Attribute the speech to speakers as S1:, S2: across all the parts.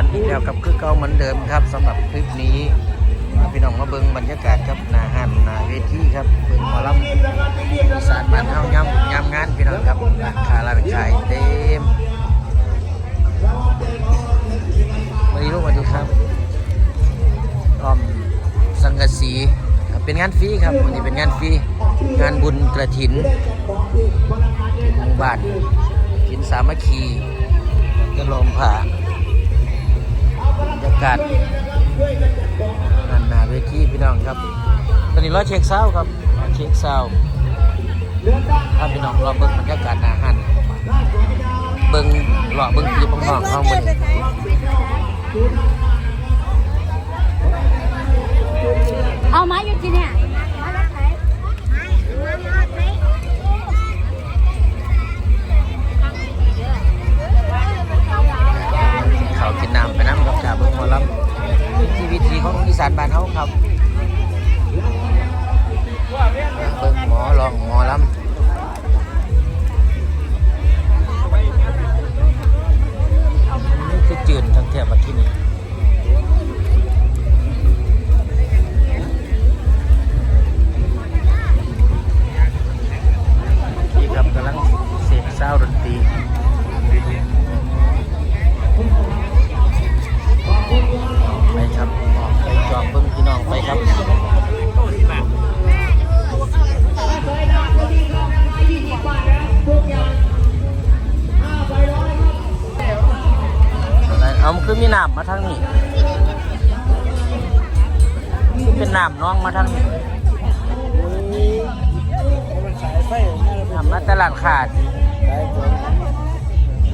S1: กันอีกแล้วกับคือเก่าเหมือนเดิมครับสำหรับคลิปนี้พี่น้องมาเบิ่งบรรยากาศครับนาหันนาเวทีครับเบิ่งหมอลำอีสานบ้านเฮาย่ำย่ำงานพี่น้องครับราคารานขายเต็มสวัสดีลูกสวัสดีครับออมสังกะสีเป็นงานฟรีครับวันนี้เป็นงานฟรีงานบุญกระถินหมู่บ้านกินสามัคคีจะลมผ่าากาศนันนาเวทีพี่น้องครับ ตอนนี้รอเช็คเศร้าครับเช็คเศร้าถ้าพี่น้องรอเบิ้งบรรยากาศหนาหันเบิ้งรอเบิ้งคลิปของน้องเขามด
S2: เอ มอลำ
S1: ทีวิธีของอีสานบ้านเขาครับเบิ่งหมอลองหมอลำนี่คือจืนทั้งแถบมาที่นี่ อกไปจอบเบิ้งพี่น้องไปครับอะไรเอามันคือมีน้ำมาทางนี้เป็นน้ำน้องมาทางนี้ทำมาตลาดขาด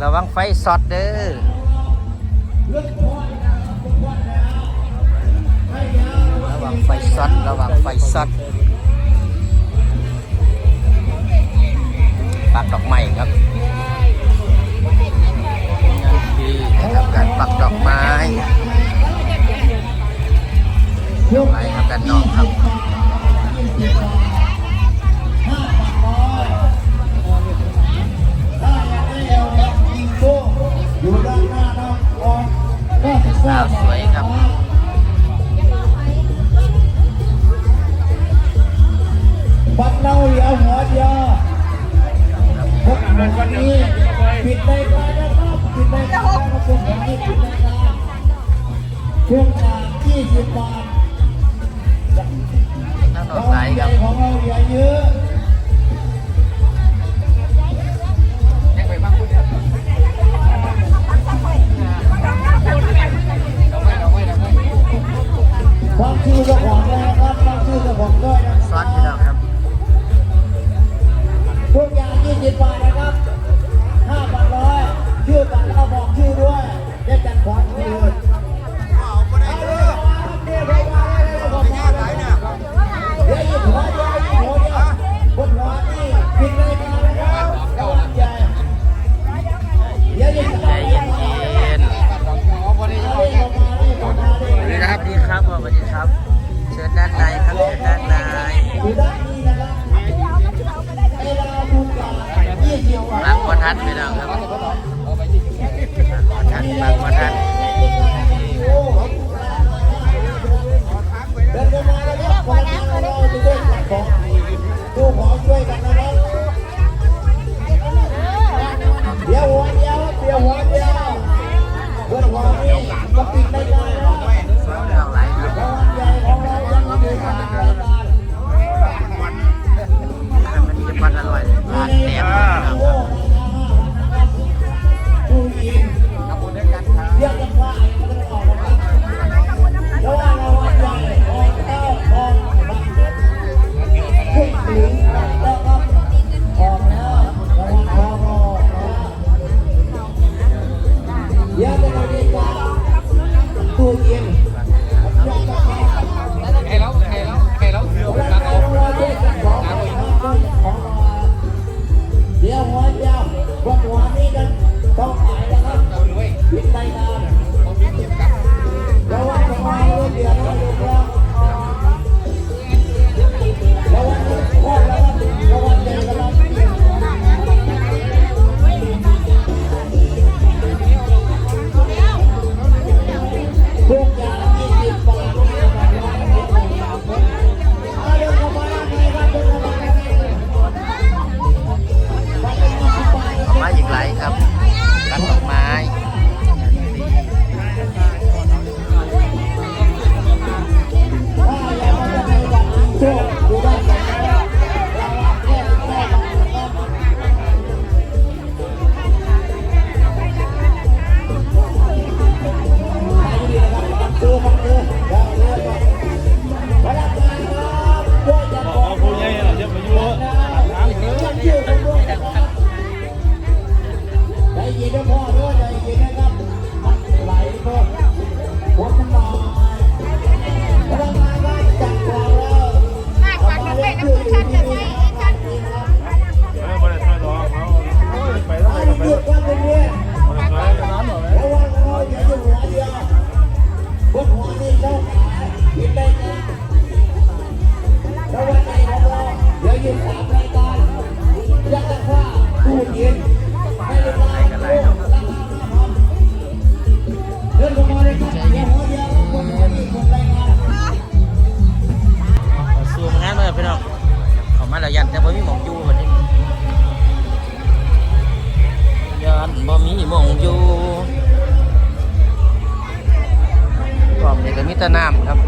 S1: ระวังไฟสอดเด้อ วังไฟสอดระวังไฟสอดปักดอกไม้ครับที่นะครับการปักดอกไม้ดอกไม้ครับด้านนอกครับ
S3: อยู่ด้านหน้าน้องออนก็จะ
S1: สาวสวย
S3: ลียวหัวเดียวพวกวันนี้ปิดในการนะครับปิดในการนะครับพวกวันนี้ปิดในการช่วงละ20บาท
S1: นั่งดอ
S3: รากงวั
S1: ไม้
S3: ลให
S1: ครับ
S3: ของเราเหลือเยอะฟังชื่อเจ้าของด้วยนะครับฟังชื่อเจ้าของด้วยนะ
S1: ครับ
S3: ทุกอย่าง20บาทนะครับ5บาทร้อยชื่อบัตรเราบอกชื่อด้วยได้
S1: จั
S3: ดขวั
S1: ญชื่
S3: อเอา อะไรกัน
S1: ไร
S3: เนาะ
S1: สูเพี่น้อง
S3: เขามา
S4: แล้ว
S3: ยันแต่
S1: บ่มีหมองอยู่วันนี้ยันบ่มีหมองอยู่กล่องนี้ก็มีแต่น้ำครับ